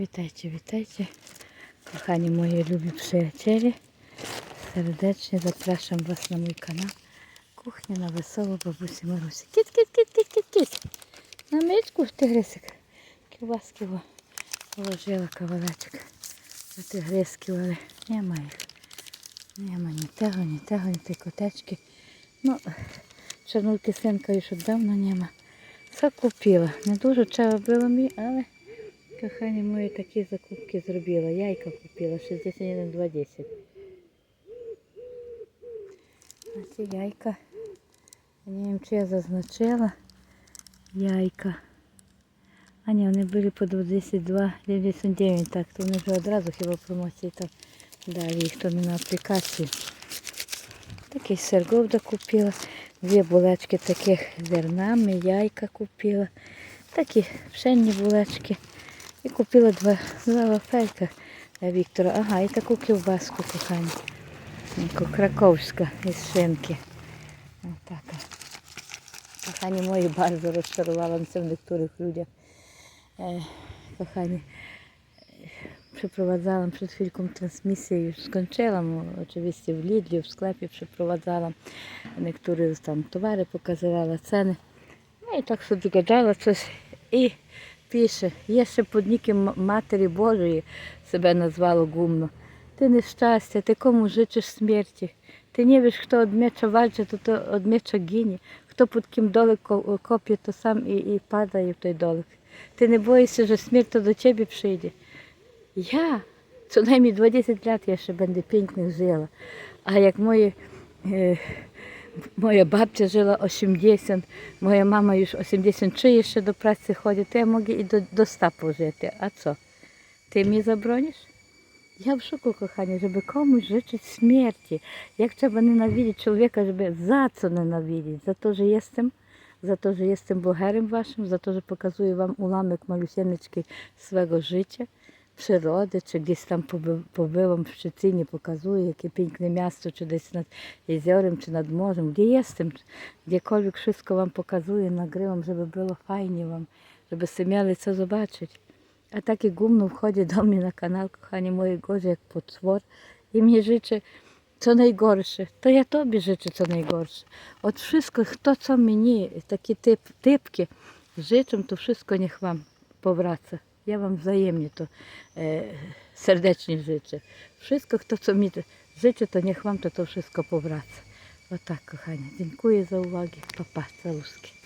Witajcie, witajcie. Kochani mої любі przyjaciele. Serdecznie zapraszam Was na mój kanał. Kuchnia на веселу бабусі Марусі. Кіт, кіт, кіт, кіт, кіт, кіт. На мичку тигрисик. Кілбаски во положила кавалечок. За тигриски, але нема їх. Нема ні того, ні того, ні ті котечки. Ну, już od давно нема. Все купила. Не дуже чого було мені, але кохані мої такі закупки зробила. Яйка купила 61,20. А ці яйка. Не знаю, чи я зазначила. Яйка. А ні, вони були по 22, 99, так, то вони вже одразу хіба промоції там далі, їх то на аплікації. Такий сир говда купила. Дві булечки таких зернами, яйка купила. Такі пшенні булечки. І купила два, вафелька для Віктора. Ага, і таку ківбаску кохані. Таку краковська із шинки. Отака. Кохані мої bardzo розчарувала це в niektórych людях. E, kochani, przeprowadzałam przed chwilką transmisję, już skończyłam, oczywiście w Lidlu, w sklepie przeprowadzałam, niektóre tam towary pokazywała, ceny. No i tak sobie gadała coś i pisze, jeszcze podnikiem Matері Божої себе назвало гумно. Ти нещастя, ти кому жичиш смерті. Ти не wiesz, хто од меча вальче, то од меча гине. Хто під ким долик ко- копє, то сам і, і падає в той долик. Ти не боїшся, що смерть то до тебе прийде. Я, najmniej 20 lat jeszcze będę pięknie żyła. A jak moje, e, moja babcia żyła 80, moja mama już 83 jeszcze do pracy chodzi, to ja mogę i do, do 100 pożyć. A co? Ty mnie zabronisz? Ja w szoku, kochanie, żeby komuś życzyć śmierci. Jak trzeba nienawidzić człowieka, żeby za co nienawidzić? Za to, że jestem, za to, że jestem boherem waszym, za to, że pokazuję wam ułamek malusieńczki swego życia, przyrody, czy gdzieś tam poby- pobyłam w Szczecinie, pokazuję, jakie piękne miasto, czy gdzieś nad jeziorem, czy nad morzem, gdzie jestem, gdziekolwiek wszystko wam pokazuję, nagrywam, żeby było fajnie wam, żebyście mieli co zobaczyć. A takie gumno wchodzi do mnie na kanał, kochani mojej gorzej jak potwór i mnie życzy co najgorsze. To ja tobie życzę co najgorsze. Od wszystko, to co mnie, takie typ, typki życzą, to wszystko niech wam powraca. Ja wam wzajemnie to e, serdecznie życzę. Wszystko, to co mi to życzę, to niech wam to, to wszystko powraca. O tak, kochani. Dziękuję za uwagę. Papa, całuski.